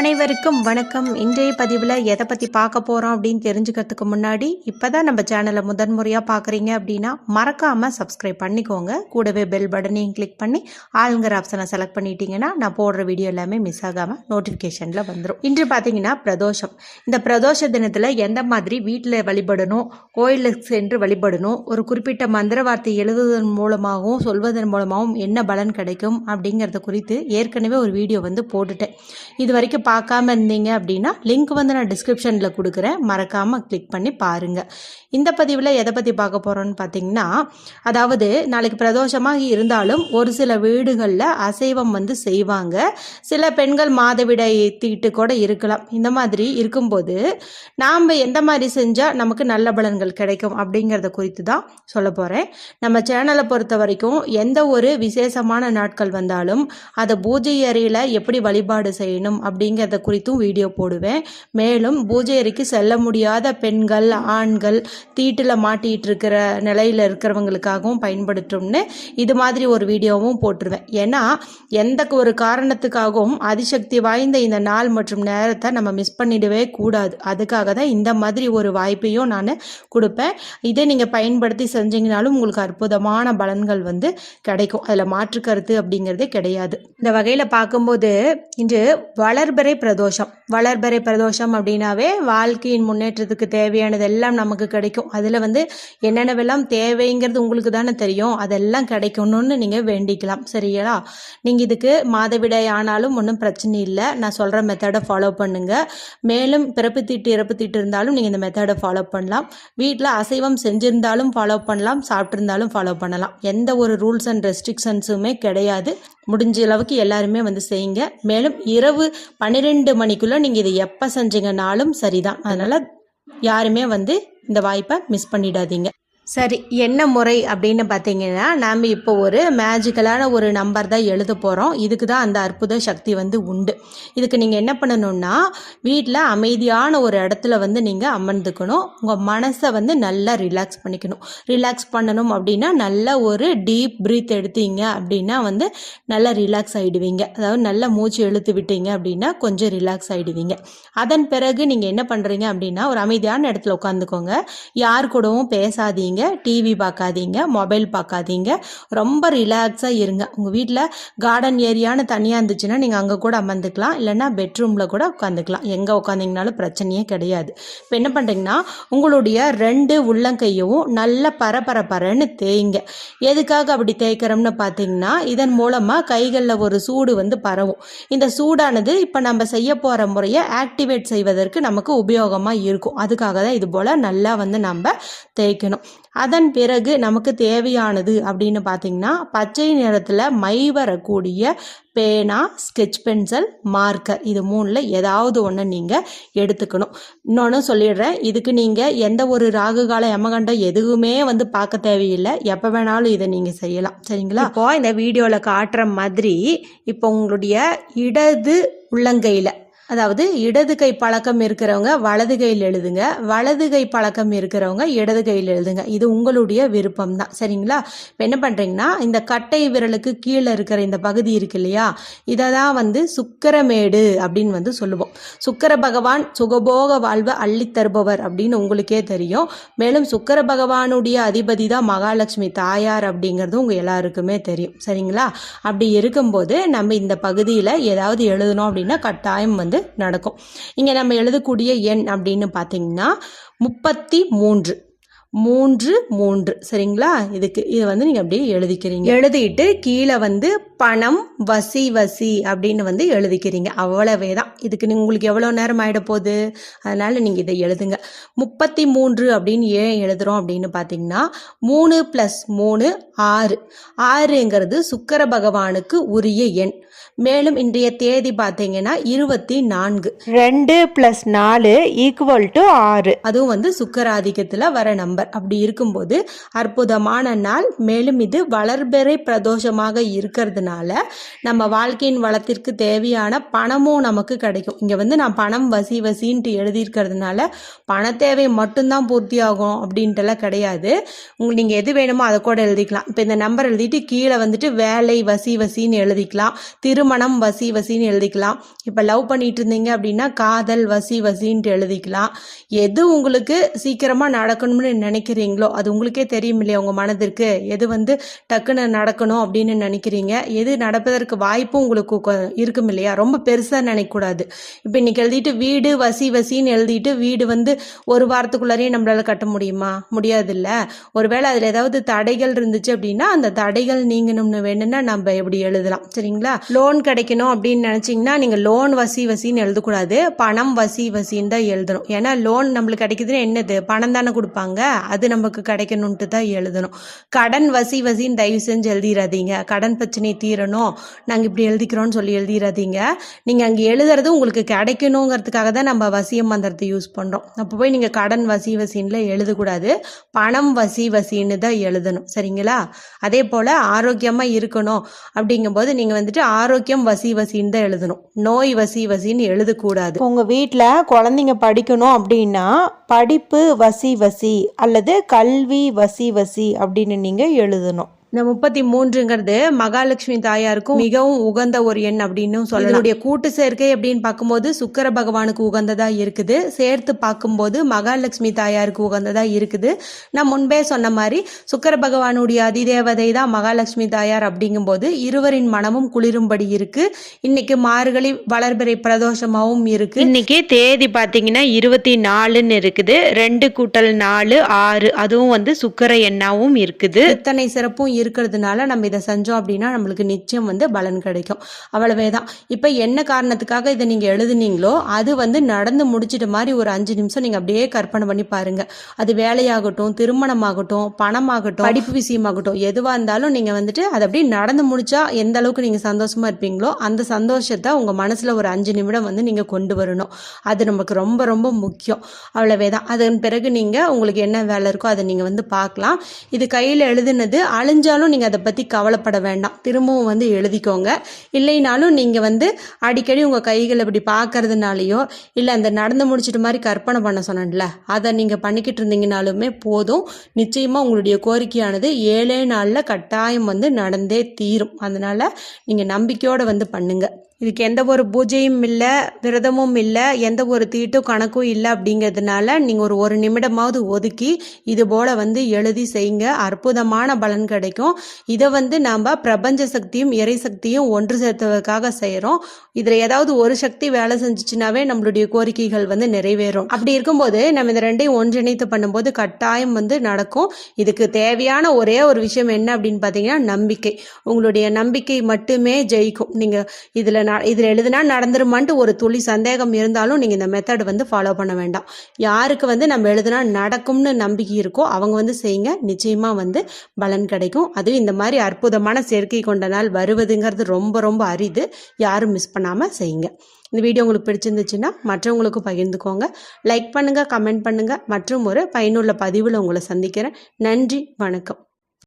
அனைவருக்கும் வணக்கம். இன்றைய பதிவில் எதை பற்றி பார்க்க போகிறோம் அப்படின்னு தெரிஞ்சுக்கிறதுக்கு முன்னாடி இப்போ தான் நம்ம சேனலை முதன்முறையாக பார்க்குறீங்க அப்படின்னா மறக்காமல் சப்ஸ்கிரைப் பண்ணிக்கோங்க. கூடவே பெல் பட்டனையும் கிளிக் பண்ணி ஆளுங்கிற ஆப்ஷனை செலக்ட் பண்ணிட்டீங்கன்னா நான் போடுற வீடியோ எல்லாமே மிஸ் ஆகாமல் நோட்டிஃபிகேஷனில் வந்துடும் இன்று பார்த்தீங்கன்னா பிரதோஷம். இந்த பிரதோஷ தினத்தில் எந்த மாதிரி வீட்டில் வழிபடணும் கோயிலுக்கு சென்று வழிபடணும் ஒரு குறிப்பிட்ட மந்திர வார்த்தை எழுதுவதன் மூலமாகவும் சொல்வதன் மூலமாகவும் என்ன பலன் கிடைக்கும் அப்படிங்கிறத குறித்து ஏற்கனவே ஒரு வீடியோ வந்து போட்டுட்டேன். இது வரைக்கும் பார்க்காம இருந்தீங்க அப்படின்னா லிங்க் வந்து நான் டிஸ்கிரிப்ஷனில் கொடுக்குறேன். மறக்காமல் கிளிக் பண்ணி பாருங்கள் இந்த பதிவில் எதை பற்றி பார்க்க போகிறோன்னு பார்த்தீங்கன்னா அதாவது நாளைக்கு பிரதோஷமாக இருந்தாலும் ஒரு சில வீடுகளில் அசைவம் வந்து செய்வாங்க. சில பெண்கள் மாதவிடாய் தீட்டு கூட இருக்கலாம். இந்த மாதிரி இருக்கும்போது நாம் எந்த மாதிரி செஞ்சால் நமக்கு நல்ல பலன்கள் கிடைக்கும் அப்படிங்கிறத குறித்து தான் சொல்ல போகிறேன் நம்ம சேனலை பொறுத்த வரைக்கும் எந்த ஒரு விசேஷமான நாட்கள் வந்தாலும் அதை பூஜை அறையில் எப்படி வழிபாடு செய்யணும் அப்படிங்கிறத குறித்தும் வீடியோ போடுவேன். மேலும் பூஜை அறைக்கு செல்ல முடியாத பெண்கள் ஆண்கள் தீட்டில் மாட்டிகிட்டு இருக்கிற நிலையில் இருக்கிறவங்களுக்காகவும் பயன்படுத்தும்னு இது மாதிரி ஒரு வீடியோவும் போட்டுருவேன். ஏன்னா எந்த ஒரு காரணத்துக்காகவும் அதிசக்தி வாய்ந்த இந்த நாள் மற்றும் நேரத்தை நம்ம மிஸ் பண்ணிடவே கூடாது. அதுக்காக தான் இந்த மாதிரி ஒரு வாய்ப்பையும் நான் கொடுப்பேன். இதை நீங்கள் பயன்படுத்தி செஞ்சீங்கனாலும் உங்களுக்கு அற்புதமான பலன்கள் வந்து கிடைக்கும். அதில் மாற்று கருத்து அப்படிங்கிறதே கிடையாது. இந்த வகையில் பார்க்கும்போது இன்று வளர்பிறை பிரதோஷம். வளர்பறை பிரதோஷம் அப்படின்னாவே வாழ்க்கையின் முன்னேற்றத்துக்கு தேவையானது எல்லாம் நமக்கு கிடைக்கும். அதில் வந்து என்னென்னவெல்லாம் தேவைங்கிறது உங்களுக்கு தானே தெரியும். அதெல்லாம் கிடைக்கணும்னு நீங்கள் வேண்டிக்கலாம். சரிங்களா? நீங்கள் இதுக்கு மாதவிடாய் ஆனாலும் ஒன்றும் பிரச்சனை இல்லை. நான் சொல்கிற மெத்தடை ஃபாலோ பண்ணுங்கள் மேலும் பிறப்பு தீட்டு இறப்பு தீட்டு இருந்தாலும் நீங்கள் இந்த மெத்தடை ஃபாலோ பண்ணலாம். வீட்டில் அசைவம் செஞ்சிருந்தாலும் ஃபாலோ பண்ணலாம். சாப்பிட்ருந்தாலும் ஃபாலோ பண்ணலாம். எந்த ஒரு ரூல்ஸ் அண்ட் ரெஸ்ட்ரிக்ஷன்ஸுமே கிடையாது. முடிஞ்ச அளவுக்கு எல்லாருமே வந்து செய்யுங்க. மேலும் இரவு பன்னிரெண்டு மணிக்குள்ளே நீங்கள் இதை எப்போ செஞ்சீங்கனாலும் சரிதான். அதனால் யாருமே வந்து இந்த வாய்ப்பை மிஸ் பண்ணிடாதீங்க. சரி என்ன முறை அப்படின்னு பார்த்தீங்கன்னா நாம் இப்போ ஒரு மேஜிக்கலான ஒரு நம்பர் தான் எழுத போகிறோம் இதுக்கு தான் அந்த அற்புத சக்தி வந்து உண்டு. இதுக்கு நீங்கள் என்ன பண்ணணும்னா வீட்டில் அமைதியான ஒரு இடத்துல வந்து நீங்கள் அமர்ந்துக்கணும். உங்கள் மனசை வந்து நல்லா ரிலாக்ஸ் பண்ணிக்கணும். ரிலாக்ஸ் பண்ணணும் அப்படின்னா நல்ல ஒரு டீப் ப்ரீத் எடுத்தீங்க அப்படின்னா வந்து நல்லா ரிலாக்ஸ் ஆகிடுவீங்க அதாவது நல்லா மூச்சு இழுத்து விட்டீங்க அப்படின்னா கொஞ்சம் ரிலாக்ஸ் ஆகிடுவீங்க அதன் பிறகு நீங்கள் என்ன பண்ணுறீங்க அப்படின்னா ஒரு அமைதியான இடத்துல உட்காந்துக்கோங்க யார் கூடவும் பேசாதீங்க. டிவி பார்க்காதீங்க மொபைல் பார்க்காதீங்க ரொம்ப ரிலாக்ஸாக இருங்க. உங்கள் வீட்டில் கார்டன் ஏரியான்னு தனியாக இருந்துச்சுன்னா நீங்கள் அங்கே கூட அமர்ந்துக்கலாம். இல்லைன்னா பெட்ரூமில் கூட உட்காந்துக்கலாம். எங்கே உட்காந்திங்கனாலும் பிரச்சனையே கிடையாது. இப்போ என்ன பண்ணுறீங்கன்னா உங்களுடைய ரெண்டு உள்ளங்கையவும் நல்ல பரபரப்பரன்னு தேய்ங்க. எதுக்காக அப்படி தேய்க்கிறோம்னு பார்த்தீங்கன்னா இதன் மூலமாக கைகளில் ஒரு சூடு வந்து பரவும். இந்த சூடானது இப்போ நம்ம செய்ய போகிற முறையை ஆக்டிவேட் செய்வதற்கு நமக்கு உபயோகமாக இருக்கும். அதுக்காக தான் இது போல் நல்லா வந்து நம்ம தேய்க்கணும். அதன் பிறகு நமக்கு தேவையானது அப்படின்னு பார்த்தீங்கன்னா பச்சை நிறத்தில் மை வரக்கூடிய பேனா ஸ்கெட்ச் பென்சில் மார்க்கர் இது மூணில் ஏதாவது ஒன்று நீங்கள் எடுத்துக்கணும். இன்னொன்று சொல்லிடுறேன் இதுக்கு நீங்கள் எந்த ஒரு ராகு கால யமகண்டம் எதுவுமே வந்து பார்க்க தேவையில்லை. எப்போ வேணாலும் இதை நீங்கள் செய்யலாம். சரிங்களா? இப்போ இந்த வீடியோவில் காட்டுற மாதிரி இப்போ உங்களுடைய இடது உள்ளங்கையில் அதாவது இடது கை பழக்கம் இருக்கிறவங்க வலது கையில் எழுதுங்க. வலது கை பழக்கம் இருக்கிறவங்க இடது கையில் எழுதுங்க. இது உங்களுடைய விருப்பம் தான் சரிங்களா? இப்போ என்ன பண்ணுறீங்கன்னா இந்த கட்டை விரலுக்கு கீழே இருக்கிற இந்த பகுதி இருக்கு இல்லையா? இதை தான் வந்து சுக்கரமேடு அப்படின்னு வந்து சொல்லுவோம். சுக்கர பகவான் சுகபோக வாழ்வை அள்ளித் தருபவர் அப்படின்னு உங்களுக்கே தெரியும். மேலும் சுக்கர பகவானுடைய அதிபதி தான் மகாலட்சுமி தாயார் அப்படிங்கிறது உங்கள் எல்லாருக்குமே தெரியும். சரிங்களா? அப்படி இருக்கும்போது நம்ம இந்த பகுதியில் ஏதாவது எழுதணும் அப்படின்னா கட்டாயம் வந்து நடக்கும். இங்கே நம்ம எழுதக்கூடிய எண் அப்படின்னு பார்த்தீங்கன்னா முப்பத்தி மூன்று. மூன்று மூன்று. சரிங்களா? இதுக்கு இதை வந்து நீங்கள் அப்படியே எழுதிக்கிறீங்க. எழுதிட்டு கீழே வந்து பணம் வசி வசி அப்படின்னு வந்து எழுதிக்கிறீங்க. அவ்வளவே தான் இதுக்கு நீ- உங்களுக்கு எவ்வளோ நேரம் ஆகிட போகுது? அதனால் நீங்கள் இதை எழுதுங்க. முப்பத்தி மூன்று அப்படின்னு ஏன் எழுதுகிறோம் அப்படின்னு பார்த்தீங்கன்னா மூணு ப்ளஸ் மூணு ஆறு. ஆறுங்கிறது சுக்கிர பகவானுக்கு உரிய எண். மேலும் இன்றைய தேதி பார்த்தீங்கன்னா இருபத்தி நான்கு ரெண்டு ப்ளஸ் நாலு ஈக்குவல் டு ஆறு. அதுவும் வந்து சுக்கராதிக்கத்தில் வர நம்பர் நபர் அப்படி இருக்கும்போது அற்புதமான நாள். மேலும் இது வளர்பெறை பிரதோஷமாக இருக்கிறதுனால நம்ம வாழ்க்கையின் வளத்திற்கு தேவையான பணமும் நமக்கு கிடைக்கும். இங்கே வந்து நான் பணம் வசி வசின்ட்டு எழுதியிருக்கிறதுனால பண தேவை மட்டும்தான் பூர்த்தி ஆகும் அப்படின்ட்டுலாம் கிடையாது. உங்களுக்கு நீங்கள் எது வேணுமோ அதை கூட எழுதிக்கலாம். இப்போ இந்த நம்பர் எழுதிட்டு கீழே வந்துட்டு வேலை வசி வசின்னு எழுதிக்கலாம். திருமணம் வசி வசின்னு எழுதிக்கலாம். இப்போ லவ் பண்ணிட்டு இருந்தீங்க அப்படின்னா காதல் வசி வசின்ட்டு எழுதிக்கலாம். எது உங்களுக்கு சீக்கிரமாக நடக்கணும்னு நினைக்கிறீங்களோ? அது உங்களுக்கே தெரியும் இல்லையா? உங்கள் மனதிற்கு எது வந்து டக்குன்னு நடக்கணும் அப்படின்னு நினைக்கிறீங்க? எது நடப்பதற்கு வாய்ப்பும் உங்களுக்கு இருக்கும் இல்லையா? ரொம்ப பெருசாக நினைக்கக்கூடாது. இப்போ இன்னைக்கு எழுதிட்டு வீடு வசி வசின்னு எழுதிட்டு வீடு வந்து ஒரு வாரத்துக்குள்ளாரையே நம்மளால் கட்ட முடியுமா? முடியாதுல்ல. ஒருவேளை அதில் ஏதாவது தடைகள் இருந்துச்சு அப்படின்னா அந்த தடைகள் நீங்கணும்னு வேணும்னா நம்ம எப்படி எழுதலாம்? சரிங்களா? லோன் கிடைக்கணும் அப்படின்னு நினச்சிங்கன்னா நீங்கள் லோன் வசி வசின்னு எழுதக்கூடாது. பணம் வசி வசின்னு தான் எழுதணும். ஏன்னா லோன் நம்மளுக்கு கிடைக்குதுன்னா என்னது? பணம் தானே கொடுப்பாங்க. அது நமக்கு கிடைக்கணுன்ட்டு தான் எழுதணும். கடன் வசி வசின்னு தயவு செஞ்சு எழுதிடாதீங்க கடன் பிரச்சனை தீரணும். நாங்கள் இப்படி எழுதிக்கிறோன்னு சொல்லி எழுதிடாதீங்க நீங்கள் அங்கே எழுதுறது உங்களுக்கு கிடைக்கணுங்கிறதுக்காக தான் நம்ம வசியம் மந்திரத்தை யூஸ் பண்ணுறோம் அப்போ போய் நீங்கள் கடன் வசி வசின்ல எழுதக்கூடாது. பணம் வசி வசின்னு தான் எழுதணும். சரிங்களா? அதே போல் ஆரோக்கியமாக இருக்கணும். அப்படிங்கும்போது நீங்கள் வந்துட்டு ஆரோக்கியம் வசி வசின்னு தான் எழுதணும். நோய் வசி வசின்னு எழுதக்கூடாது. உங்கள் வீட்டில் குழந்தைங்க படிக்கணும் அப்படின்னா படிப்பு வசி வசி அல்லது கல்வி வசி வசி அப்படின்னு நீங்கள் எழுதணும். இந்த முப்பத்தி மூன்றுங்கிறது மகாலட்சுமி தாயாருக்கும் மிகவும் உகந்த ஒரு எண் அப்படின்னு சொல்லலாம். இதனுடைய கூட்டு சேர்க்கை அப்படின்னு பார்க்கும்போது சுக்கிர பகவானுக்கு உகந்ததா இருக்குது. சேர்த்து பார்க்கும்போது மகாலட்சுமி தாயாருக்கு உகந்ததா இருக்குது. நான் முன்பே சொன்ன மாதிரி சுக்கிர பகவானுடைய அதிதேவதை தான் மகாலட்சுமி தாயார் அப்படிங்கும்போது இருவரின் மனமும் குளிரும்படி இருக்கு. இன்னைக்கு மார்கழி வளர்பிறை பிரதோஷமாவும் இருக்கு. இன்னைக்கு தேதி பார்த்தீங்கன்னா இருபத்தி நாலுன்னு இருக்குது. ரெண்டு கூட்டல் நாலு ஆறு அதுவும் வந்து சுக்கர எண்ணாவும் இருக்குது. இத்தனை சிறப்பும் இருக்கிறதுனால நம்ம இதை செஞ்சோம் அப்படின்னா நம்மளுக்கு நிச்சயம் வந்து பலன் கிடைக்கும். அவ்வளவே தான் இப்போ என்ன காரணத்துக்காக இதை நீங்கள் எழுதுனீங்களோ அது வந்து நடந்து முடிச்சிட்ட மாதிரி ஒரு அஞ்சு நிமிஷம் நீங்கள் அப்படியே கற்பனை பண்ணி பாருங்க. அது வேலையாகட்டும் திருமணமாகட்டும் பணமாகட்டும் படிப்பு விஷயமாகட்டும் எதுவாக இருந்தாலும் நீங்கள் வந்துட்டு அதை அப்படியே நடந்து முடிச்சா எந்த அளவுக்கு நீங்கள் சந்தோஷமாக இருப்பீங்களோ அந்த சந்தோஷத்தை உங்கள் மனசில் ஒரு அஞ்சு நிமிடம் வந்து நீங்கள் கொண்டு வரணும். அது நமக்கு ரொம்ப ரொம்ப முக்கியம். அவ்வளவே தான் அதன் பிறகு நீங்கள் உங்களுக்கு என்ன வேலை இருக்கோ அதை நீங்கள் வந்து பார்க்கலாம். இது கையில் எழுதுனது இருந்தாலும் நீங்கள் அதை பற்றி கவலைப்பட வேண்டாம். திரும்பவும் வந்து எழுதிக்கோங்க. இல்லைனாலும் நீங்கள் வந்து அடிக்கடி உங்கள் கைகளை இப்படி பார்க்கறதுனாலையோ இல்லை அந்த நடந்து முடிச்சிட்டு மாதிரி கற்பனை பண்ண சொன்னேன்ல அதை நீங்கள் பண்ணிக்கிட்டு இருந்தீங்கனாலுமே போதும். நிச்சயமாக உங்களுடைய கோரிக்கையானது ஏழே நாளில் கட்டாயம் வந்து நடந்தே தீரும். அதனால் நீங்கள் நம்பிக்கையோடு வந்து பண்ணுங்கள் இதுக்கு எந்த ஒரு பூஜையும் இல்லை விரதமும் இல்லை எந்த ஒரு தீட்டும் கணக்கும் இல்லை அப்படிங்கிறதுனால நீங்கள் ஒரு ஒரு நிமிடமாவது ஒதுக்கி இது போல் வந்து எழுதி செய்யுங்க. அற்புதமான பலன் கிடைக்கும். இதை வந்து நாம் பிரபஞ்ச சக்தியும் இறை சக்தியும் ஒன்று சேர்த்ததுக்காக செய்கிறோம் இதில் ஏதாவது ஒரு சக்தி வேலை செஞ்சிச்சுனாவே நம்மளுடைய கோரிக்கைகள் வந்து நிறைவேறும். அப்படி இருக்கும்போது நம்ம இந்த ரெண்டையும் ஒன்றிணைத்து பண்ணும்போது கட்டாயம் வந்து நடக்கும். இதுக்கு தேவையான ஒரே ஒரு விஷயம் என்ன அப்படின்னு பார்த்தீங்கன்னா நம்பிக்கை. உங்களுடைய நம்பிக்கை மட்டுமே ஜெயிக்கும். நீங்கள் இதில் நான் இதில் எழுதுனா நடந்துருமான்ட்டு ஒரு துளி சந்தேகம் இருந்தாலும் நீங்கள் இந்த மெத்தட் வந்து ஃபாலோ பண்ண வேண்டாம். யாருக்கு வந்து நம்ம எழுதுனா நடக்கும்னு நம்பிக்கை இருக்கோ அவங்க வந்து செய்யுங்க. நிச்சயமாக வந்து பலன் கிடைக்கும். அதுவும் இந்த மாதிரி அற்புதமான சேர்க்கை கொண்ட நாள் வருவதுங்கிறது ரொம்ப ரொம்ப அரிது. யாரும் மிஸ் பண்ணாமல் செய்யுங்க. இந்த வீடியோ உங்களுக்கு பிடிச்சிருந்துச்சுன்னா மற்றவங்களுக்கும் பகிர்ந்துக்கோங்க. லைக் பண்ணுங்கள் கமெண்ட் பண்ணுங்கள் மற்றும் ஒரு பயனுள்ள பதிவில் உங்களை சந்திக்கிறேன். நன்றி வணக்கம்.